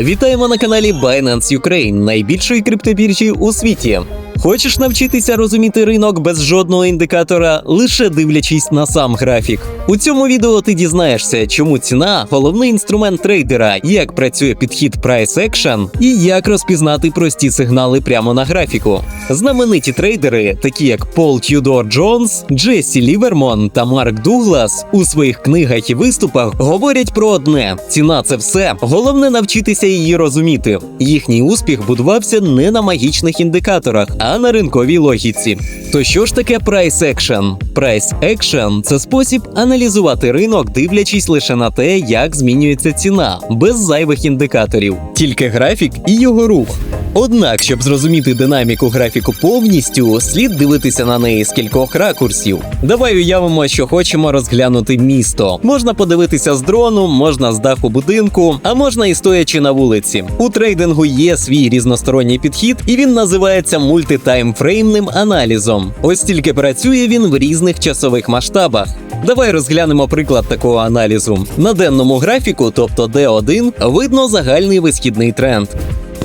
Вітаємо на каналі Binance Ukraine, найбільшої криптобіржі у світі. Хочеш навчитися розуміти ринок без жодного індикатора, лише дивлячись на сам графік. У цьому відео ти дізнаєшся, чому ціна головний інструмент трейдера, як працює підхід Price Action і як розпізнати прості сигнали прямо на графіку. Знамениті трейдери, такі як Пол Тюдор Джонс, Джесі Лівермон та Марк Дуглас, у своїх книгах і виступах говорять про одне: ціна це все. Головне навчитися її розуміти. Їхній успіх будувався не на магічних індикаторах, а на ринковій логіці. То що ж таке прайс екшен? Прайс екшен – це спосіб аналізувати ринок, дивлячись лише на те, як змінюється ціна, без зайвих індикаторів, тільки графік і його рух. Однак, щоб зрозуміти динаміку графіку повністю, слід дивитися на неї з кількох ракурсів. Давай уявимо, що хочемо розглянути місто. Можна подивитися з дрону, можна з даху будинку, а можна і стоячи на вулиці. У трейдингу є свій різносторонній підхід, і він називається мультитаймфреймним аналізом. Ось тільки працює він в різних часових масштабах. Давай розглянемо приклад такого аналізу. На денному графіку, тобто D1, видно загальний висхідний тренд.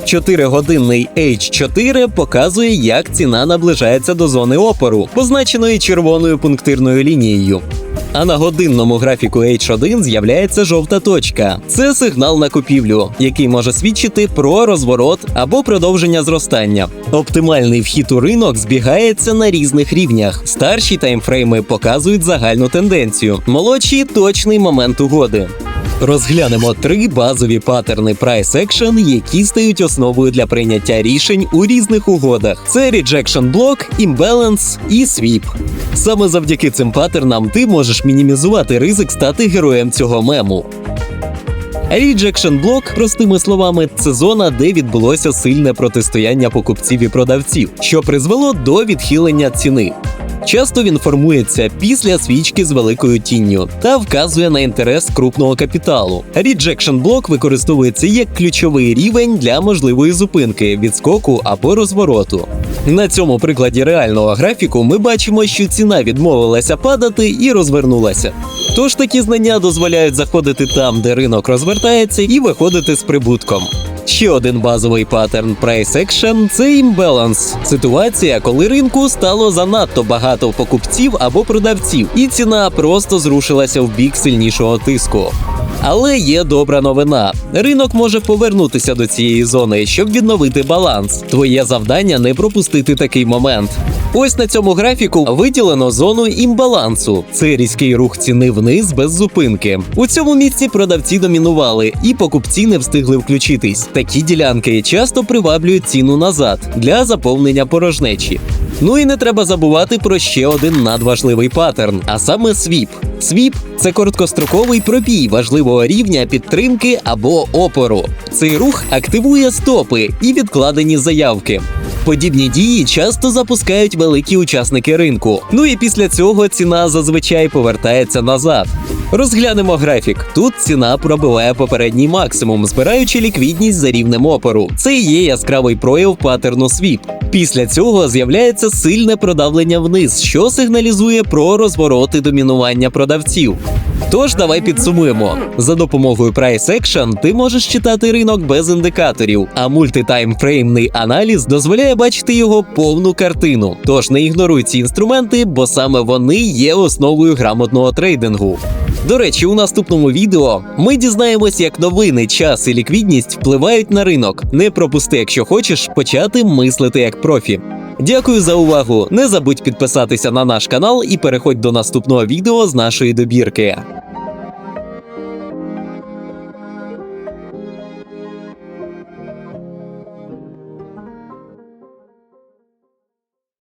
4-годинний H4 показує, як ціна наближається до зони опору, позначеної червоною пунктирною лінією. А на годинному графіку H1 з'являється жовта точка. Це сигнал на купівлю, який може свідчити про розворот або продовження зростання. Оптимальний вхід у ринок збігається на різних рівнях. Старші таймфрейми показують загальну тенденцію, молодші точний момент угоди. Розглянемо три базові паттерни Price Action, які стають основою для прийняття рішень у різних угодах: це Rejection Block, Imbalance і Sweep. Саме завдяки цим паттернам ти можеш мінімізувати ризик стати героєм цього мему. Rejection Block, простими словами, це зона, де відбулося сильне протистояння покупців і продавців, що призвело до відхилення ціни. Часто він формується після свічки з великою тінню та вказує на інтерес крупного капіталу. Rejection блок використовується як ключовий рівень для можливої зупинки, відскоку або розвороту. На цьому прикладі реального графіку ми бачимо, що ціна відмовилася падати і розвернулася. Тож такі знання дозволяють заходити там, де ринок розвертається, і виходити з прибутком. Ще один базовий паттерн Price Action – це імбаланс. Ситуація, коли ринку стало занадто багато покупців або продавців, і ціна просто зрушилася в бік сильнішого тиску. Але є добра новина. Ринок може повернутися до цієї зони, щоб відновити баланс. Твоє завдання не пропустити такий момент. Ось на цьому графіку виділено зону імбалансу. Це різкий рух ціни вниз без зупинки. У цьому місці продавці домінували, і покупці не встигли включитись. Такі ділянки часто приваблюють ціну назад для заповнення порожнечі. Ну і не треба забувати про ще один надважливий паттерн, а саме свіп. Свіп це короткостроковий пробій важливого рівня підтримки або опору. Цей рух активує стопи і відкладені заявки. Подібні дії часто запускають великі учасники ринку. Ну і після цього ціна зазвичай повертається назад. Розглянемо графік. Тут ціна пробиває попередній максимум, збираючи ліквідність за рівнем опору. Це і є яскравий прояв паттерну свіп. Після цього з'являється сильне продавлення вниз, що сигналізує про розвороти домінування продавців. Тож давай підсумуємо. За допомогою Price Action ти можеш читати ринок без індикаторів, а мультитаймфреймний аналіз дозволяє бачити його повну картину. Тож не ігноруй ці інструменти, бо саме вони є основою грамотного трейдингу. До речі, у наступному відео ми дізнаємось, як новини, час і ліквідність впливають на ринок. Не пропусти, якщо хочеш почати мислити як профі. Дякую за увагу! Не забудь підписатися на наш канал і переходь до наступного відео з нашої добірки.